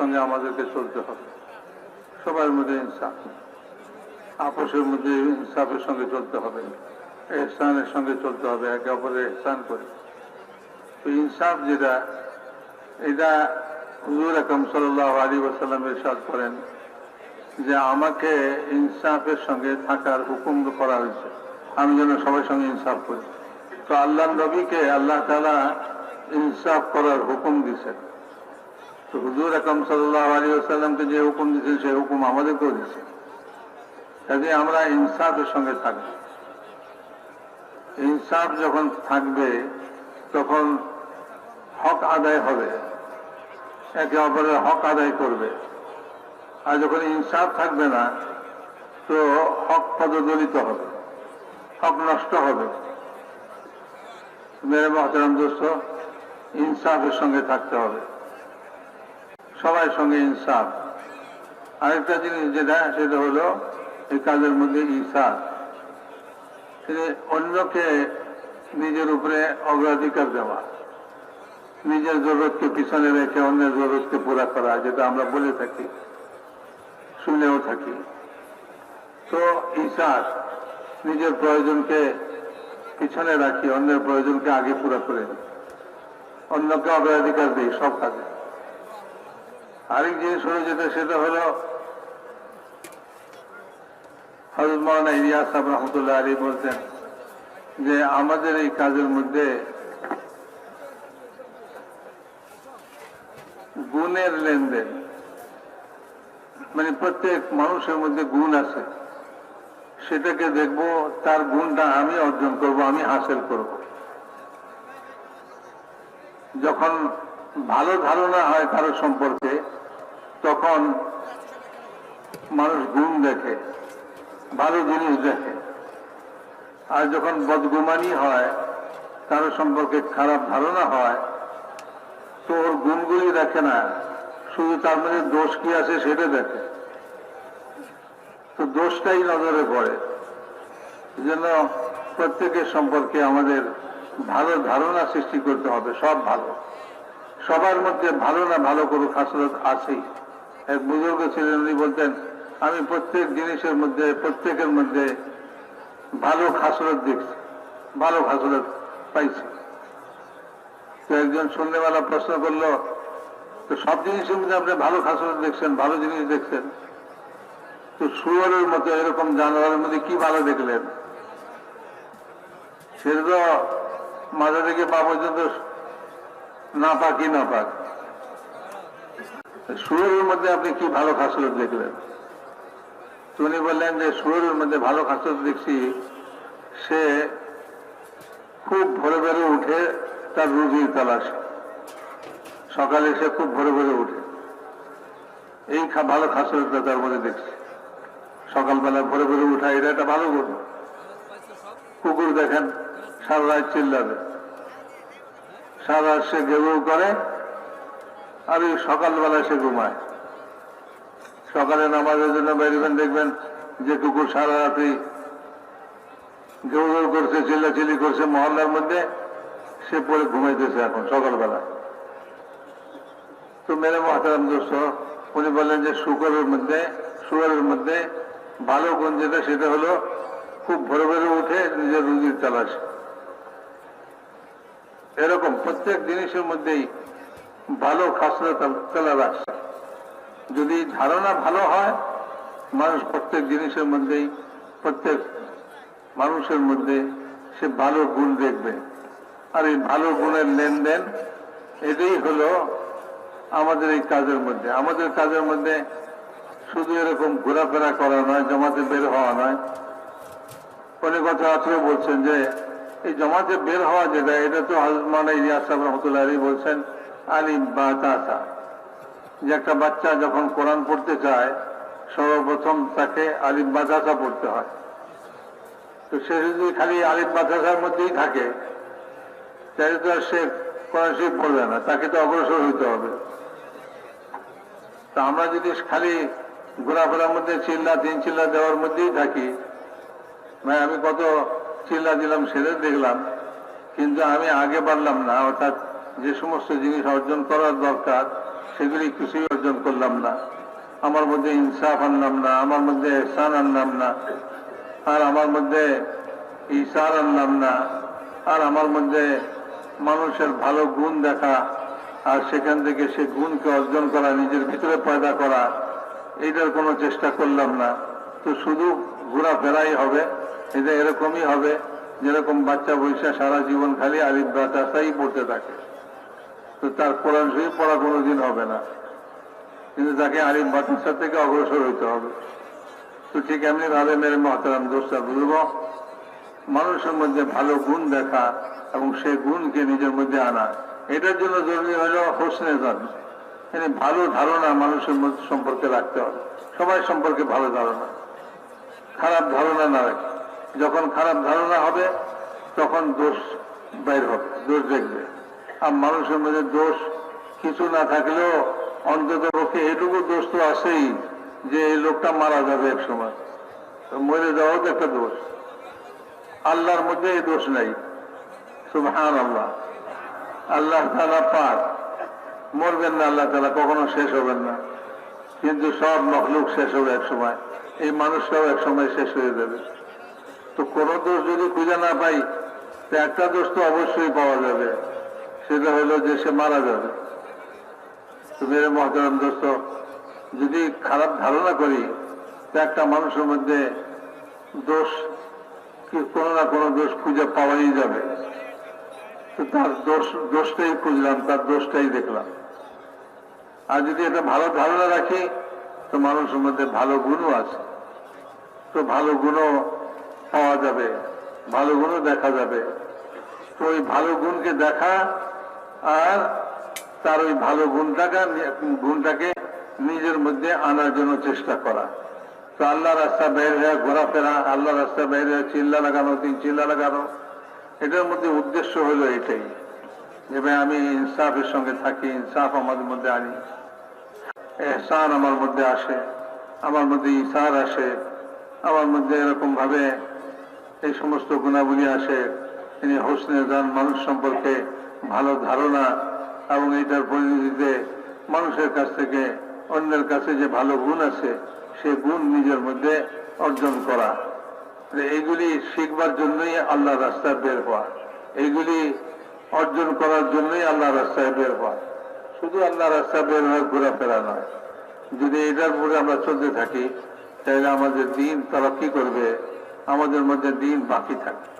সঙ্গে আমাদেরকে চলতে হবে। সবার মধ্যে ইনসাফ। আপোষের মধ্যে ইনসাফের সঙ্গে চলতে হবে। এহসানের সঙ্গে চলতে হবে, একে অপরের এহসান করে। তো ইনসাফ যেটা, এটা হুজুর আকরম সাল্লাহ আলী ওসাল্লামের সাদ করেন যে আমাকে ইনসাফের সঙ্গে থাকার হুকুম করা হয়েছে। আমি যেন সবার সঙ্গে ইনসাফ করি। তো আল্লাহ নবীকে আল্লাহ তালা ইনসাফ করার হুকুম দিয়েছেন। তো হুজুর আকরম সাল্লাহ আলী আসাল্লামকে যে হুকুম দিয়েছেন সেই হুকুম আমাদেরকেও দিয়েছেন কাজে আমরা ইনসাফের সঙ্গে থাকব। ইনসাফ যখন থাকবে, তখন হক আদায় হবে। একে অপরের হক আদায় করবে। আর যখন ইনসাফ থাকবে না, তো হক পদদলিত হবে, হক নষ্ট হবে। মেরে মহতারাম দোস্ত, ইনসাফের সঙ্গে থাকতে হবে। সবার সঙ্গে ইনসাফ। আরেকটা জিনিস যেটা, সেটা হলো এই কাজের মধ্যে ইসার অন্যকে নিজের উপরে অগ্রাধিকার দেওয়া, নিজের জরুরতকে পিছনে রেখে অন্যের জরুরতকে পুরা করা, যেটা আমরা বলে থাকি, শুনেও থাকি। তো ইসার নিজের প্রয়োজনকে পিছনে রাখি, অন্যের প্রয়োজনকে আগে পুরা করে অন্যকে অগ্রাধিকার দিই সব কাজে। আরেক জিনিস হলো যেটা সেটা হলো হজরত মৌলানা ইলিয়াস সাহেব রহমতুল্লাহ আলী বলতেন যে, আমাদের এই কাজের মধ্যে গুণের লেনদেন মানে প্রত্যেক মানুষের মধ্যে গুণ আছে। সেটাকে দেখব, তার গুণটা আমি অর্জন করব, আমি হাসিল করব। যখন ভালো ধারণা হয় কারও সম্পর্কে তখন মানুষ গুণ দেখে, ভালো জিনিস দেখে। আর যখন বদগুমানি হয় কারও সম্পর্কে খারাপ ধারণা হয়, তো ওর গুণগুলি দেখে না, শুধু তার মধ্যে দোষ কি আছে সেটা দেখে। তো দোষটাই নজরে পড়ে। জন্য প্রত্যেকের সম্পর্কে আমাদের ভালো ধারণা সৃষ্টি করতে হবে, সব ভালো। সবার মধ্যে ভালো না ভালো কোনো খাসরত আছেই। এক বুজুর্গ ছিলেন, উনি বলতেন, আমি প্রত্যেক জিনিসের মধ্যে, প্রত্যেকের মধ্যে ভালো খাসরত দেখছি, ভালো খাসরত পাইছি। তো একজন সন্ধ্যেবেলা প্রশ্ন করল, তো সব জিনিসের মধ্যে আপনি ভালো খাসরত দেখছেন, ভালো জিনিস দেখছেন? তো শুয়ারের মতো এরকম জানোয়ারের মধ্যে কি ভালো দেখলেন? সেটা তো মাথা থেকে পা পর্যন্ত না পাকি না পাক। শুয়ারের মধ্যে আপনি কি ভালো খাসরত দেখলেন? উনি বললেন যে শুয়ারের মধ্যে ভালো খাসরত দেখছি। সে খুব ভোরে ভোরে উঠে তার রুজির তালাশ। সকালে সে খুব ভোরে ভোরে উঠে। এই ভালো খাসরতটা তার মধ্যে দেখছি। সকালবেলা ভোরে ভোরে উঠা, এটা একটা ভালো গুণ কুকুর দেখেন, সারা রাত চিল্লাবে। সারা রাত সে গেউ করে আর সকালবেলা সে ঘুমায় সকালে নামাজের জন্য বেরোবেন দেখবেন যে কুকুর সারা গেউ গেউ করছে, চিল্লাচিল্লি করছে মহল্লার মধ্যে, সে পরে ঘুমাইতেছে এখন সকালবেলা। তো মেরে মহাতারাম দোস্ত, উনি বললেন যে শুকরের মধ্যে, শুয়ারের মধ্যে ভালো গুণ যেটা, সেটা হলো খুব ভোরে ভোরে উঠে নিজের রুজির তালাশ। এরকম প্রত্যেক জিনিসের মধ্যেই ভালো খাসরা তেলা রাখছে যদি ধারণা ভালো হয়, মানুষ প্রত্যেক জিনিসের মধ্যেই, প্রত্যেক মানুষের মধ্যে সে ভালো গুণ দেখবে। আর এই ভালো গুণের লেনদেন এটাই হলো আমাদের এই কাজের মধ্যে। আমাদের কাজের মধ্যে শুধু এরকম ঘোরাফেরা করা নয়, জমাতে বের হওয়া নয়। অনেক কথা আছে বলছেন যে, এই জমাতে বের হওয়া যেটা, এটা তো হজমানা ইলিয়াস সাহেব রহমতুল্লাহ বলছেন আলিম বা তাসা যে একটা বাচ্চা যখন কোরআন পড়তে চায়, সর্বপ্রথম তাকে আলিম বা বাতাসা পড়তে হয়। তো সে যদি খালি আলিম বাতাসার মধ্যেই থাকে, তাহলে তো আর সে কোরআন শরীফ পড়বে না, তাকে তো অগ্রসর হইতে হবে। তা আমরা যদি খালি ঘোরাফেরার মধ্যে চিল্লা, তিন চিল্লা দেওয়ার মধ্যেই থাকি ভাই আমি কত চিল্লা দিলাম সেটা দেখলাম, কিন্তু আমি আগে পারলাম না, অর্থাৎ যে সমস্ত জিনিস অর্জন করার দরকার, সেগুলি কিছুই অর্জন করলাম না। আমার মধ্যে ইনসাফ আনলাম না, আমার মধ্যে এহসান আনলাম না, আর আমার মধ্যে ইসার আনলাম না, আর আমার মধ্যে মানুষের ভালো গুণ দেখা, আর সেখান থেকে সে গুণকে অর্জন করা, নিজের ভিতরে পয়দা করা, এইটার কোনো চেষ্টা করলাম না। তো শুধু ঘোরাফেরাই হবে, এটা এরকমই হবে, যেরকম বাচ্চা বৈশা সারা জীবন খালি আলিফ বাতাসাই পড়তে থাকে। তো তার কোরআন শরীফ পড়া কোনোদিন হবে না। কিন্তু তাকে আলিফ বাতাসা থেকে অগ্রসর হইতে হবে। তো ঠিক এমনি ভাবে মেরে মহতারাম দোষটা বুঝব মানুষের মধ্যে ভালো গুণ দেখা এবং সেই গুণকে নিজের মধ্যে আনা, এটার জন্য জরুরি হলো হোসনে জান মানে ভালো ধারণা মানুষের মধ্যে সম্পর্কে রাখতে হবে। সবাই সম্পর্কে ভালো ধারণা। খারাপ ধারণা না রাখে। যখন খারাপ ধারণা হবে, তখন দোষ বাইর হবে, দোষ দেখবে। আর মানুষের মধ্যে দোষ কিছু না থাকলেও অন্তত পক্ষে এটুকু দোষ তো আছেই যে এই লোকটা মারা যাবে এক সময়। মরে যাওয়াও তো একটা দোষ। আল্লাহর মধ্যে এই দোষ নাই। সুবহান আল্লাহ আল্লাহ তালা পাক। মরবেন না আল্লাহ তালা কখনো শেষ হবেন না। কিন্তু সব মখলুক শেষ হবে এক সময়। এই মানুষটাও এক সময় শেষ হয়ে যাবে। তো কোনো দোষ যদি খুঁজে না পাই, তো একটা দোষ তো অবশ্যই পাওয়া যাবে। সেটা হলো যে সে মারা যাবে। তো মেরে মহতারাম দোস্ত, যদি খারাপ ধারণা করি একটা মানুষের মধ্যে দোষ কোনো না কোনো দোষ খুঁজে পাওয়াই যাবে। তো তার দোষ, দোষটাই খুঁজলাম, তার দোষটাই দেখলাম। আর যদি এটা ভালো ধারণা রাখি, তো মানুষের মধ্যে ভালো গুণও আছে। তো ভালো গুণও পাওয়া যাবে, ভালো গুণও দেখা যাবে। তো ওই ভালো গুণকে দেখা আর তার ওই ভালো গুণটাকে গুণটাকে নিজের মধ্যে আনার জন্য চেষ্টা করা। তো আল্লাহ রাস্তা বের হয়ে ঘোরাফেরা, আল্লাহ রাস্তা বের হয়ে চিল্লা লাগানো, তিন চিল্লা লাগানো, এটার মধ্যে উদ্দেশ্য হলো এটাই। ভাই আমি ইনসাফের সঙ্গে থাকি, ইনসাফ আমাদের মধ্যে আনি। এহসান আমার মধ্যে আসে, আমার মধ্যে ইসার আসে, আমার মধ্যে এরকম ভাবে এই সমস্ত গুণাবলী আসে। তিনি হোসনে যান মানুষ সম্পর্কে ভালো ধারণা এবং এইটার পরিণতিতে মানুষের কাছ থেকে অন্যের কাছে যে ভালো গুণ আছে, সে গুণ নিজের মধ্যে অর্জন করা। এইগুলি শিখবার জন্যই আল্লাহ রাস্তায় বের হওয়া। এইগুলি অর্জন করার জন্যই আল্লাহ রাস্তায় বের হওয়া। শুধু আল্লাহ রাস্তায় বের হয়ে ঘোরাফেরা নয়। যদি এটার উপরে আমরা চলতে থাকি, তাহলে আমাদের দিন তারা কি করবে? আমাদের মধ্যে দিন বাকি থাকবে।